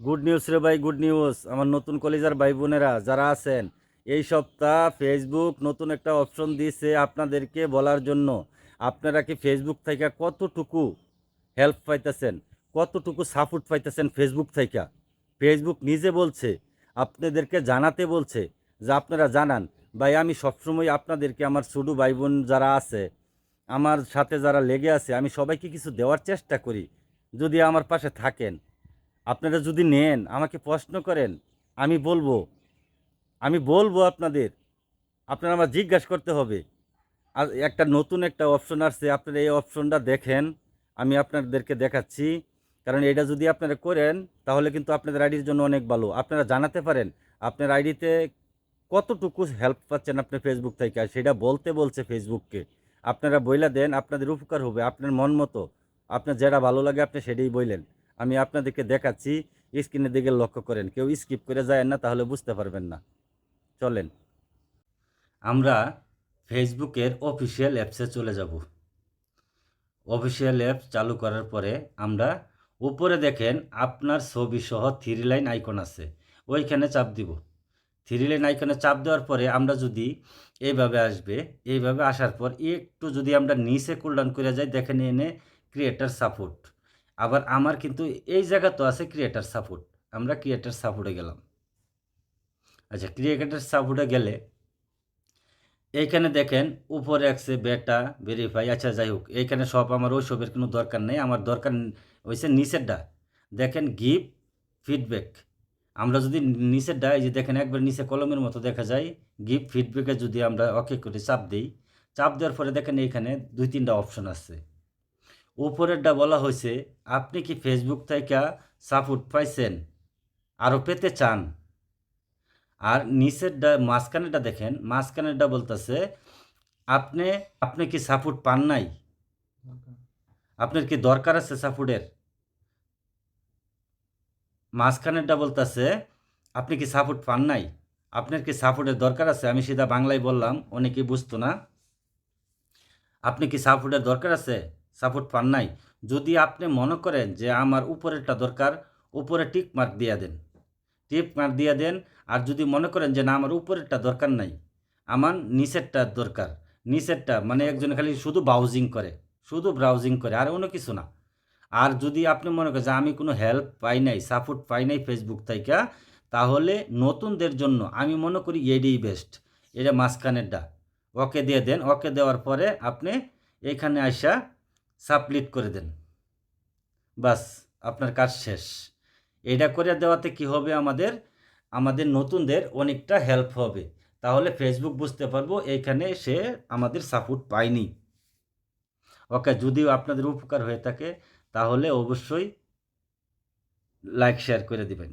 Good news রে ভাই good news আমার নতুন কলেজার ভাই বোনেরা যারা আছেন, এই সপ্তাহ ফেসবুক নতুন একটা অপশন দিয়েছে আপনাদেরকে বলার জন্য। আপনারা কি ফেসবুক থেকে কতটুকু হেল্প পাইতেছেন, কতটুকু সাপোর্ট পাইতেছেন ফেসবুক থেকে? ফেসবুক নিজে বলছে, আপনাদেরকে জানাতে বলছে যে আপনারা জানান। ভাই, আমি সবসময় আপনাদেরকে, আমার ছোটো ভাই বোন যারা আছে, আমার সাথে যারা লেগে আছে, আমি সবাইকে কিছু দেওয়ার চেষ্টা করি। যদি আমার পাশে থাকেন আপনারা যদি নেন, আমাকে প্রশ্ন করেন, আমি বলব। আমি বলব আপনাদের, আপনারা আমার জিজ্ঞাসা করতে হবে। আর একটা নতুন একটা অপশন আসছে, আপনারা এই অপশনটা দেখেন, আমি আপনাদেরকে দেখাচ্ছি। কারণ এটা যদি আপনারা করেন, তাহলে কিন্তু আপনাদের আইডির জন্য অনেক ভালো। আপনারা জানাতে পারেন, আপনার আইডিতে কতটুকু হেল্প পাচ্ছেন আপনি ফেসবুক থেকে, আর সেটা বলতে বলছে ফেসবুককে আপনারা বইলা দেন, আপনাদের উপকার হবে, আপনার মন মতো, আপনার যেটা ভালো লাগে আপনি সেটাই বললেন আমি আপনাদেরকে দেখাচ্ছি স্ক্রিনের দিকে লক্ষ্য করেন। কেউ স্কিপ করে যায় না, তাহলে বুঝতে পারবেন না। চলেন। আমরা ফেসবুকের অফিসিয়াল অ্যাপসে চলে যাব। অফিসিয়াল অ্যাপস চালু করার পরে আমরা উপরে দেখেন, আপনার ছবি সহ থ্রি লাইন আইকন আছে। ওইখানে চাপ দিব। থ্রি লাইন আইকনে চাপ দেওয়ার পরে আমরা যদি এইভাবে আসবে এইভাবে আসার পর একটু যদি আমরা নিচে কুলডাউন করে যাই, দেখেন এনে ক্রিয়েটার সাপোর্ট আবার আমার কিন্তু এই জায়গা তো আছে ক্রিয়েটার সাপোর্ট আমরা ক্রিয়েটার সাপোর্টে গেলাম। আচ্ছা ক্রিয়েটার সাপোর্টে গেলে এইখানে দেখেন উপরে আছে বেটা ভেরিফাই আচ্ছা যাই হোক, এইখানে সব আমার ওইসবের কোনো দরকার নেই। আমার দরকার হয়েছে নিচেরটা। দেখেন গিভ ফিডব্যাক আমরা যদি নিচেরটা, এই যে দেখেন একবার নিচে কলমের মতো দেখা যায় গিভ ফিডব্যাকে যদি আমরা ওকে করে চাপ দিই, চাপ দেওয়ার পরে দেখেন এইখানে দুই তিনটা অপশন আছে। উপরেরটা বলা হয়েছে, আপনি কি ফেসবুক থেকে সাপোর্ট পাইছেন? আরও পেতে চান? আর নিচেরটা, মাঝখানেরটা দেখেন, মাঝখানেরটা বলতেছে, আপনি আপনি কি সাপোর্ট পান নাই? আপনার কি দরকার আছে সাপোর্টের? মাঝখানেরটা বলতেছে, আপনি কি সাপোর্ট পান নাই? আপনার কি সাপোর্টের দরকার আছে? আমি সিধা বাংলায় বললাম, অনেকেই বুঝতো না। আপনি কি সাপোর্টের দরকার আছে? সাপোর্ট পান নাই। যদি আপনি মনে করেন যে আমার উপরেরটা দরকার, উপরে টিক মার্ক দিয়ে দেন। টিপ মার্ক দিয়ে দেন, আর যদি মনে করেন যে না, আমার উপরেরটা দরকার নাই, আমার নিচেরটা দরকার। নিচেরটা মানে একজন খালি শুধু ব্রাউজিং করে, শুধু ব্রাউজিং করে, আর অন্য কিছু না। আর যদি আপনি মনে করেন যে আমি কোনো হেল্প পাই নাই সাপোর্ট পাই নাই ফেসবুক থেকে তাহলে নতুনদের জন্য আমি মনে করি এডি বেস্ট এটা মাঝখানেরটা। ওকে দিয়ে দেন, ওকে দেওয়ার পরে আপনি এখানে আসা সাবমিট করে দেন। বাস, আপনার কাজ শেষ। এটা করে দেওয়াতে কি হবে আমাদের? আমাদের নতুনদের অনেকটা হেল্প হবে। তাহলে ফেসবুক বুঝতে পারব, এইখানে সে আমাদের সাপোর্ট পায়নি। ওকে, যদিও আপনাদের উপকার হয়ে থাকে, তাহলে অবশ্যই লাইক শেয়ার করে দিবেন।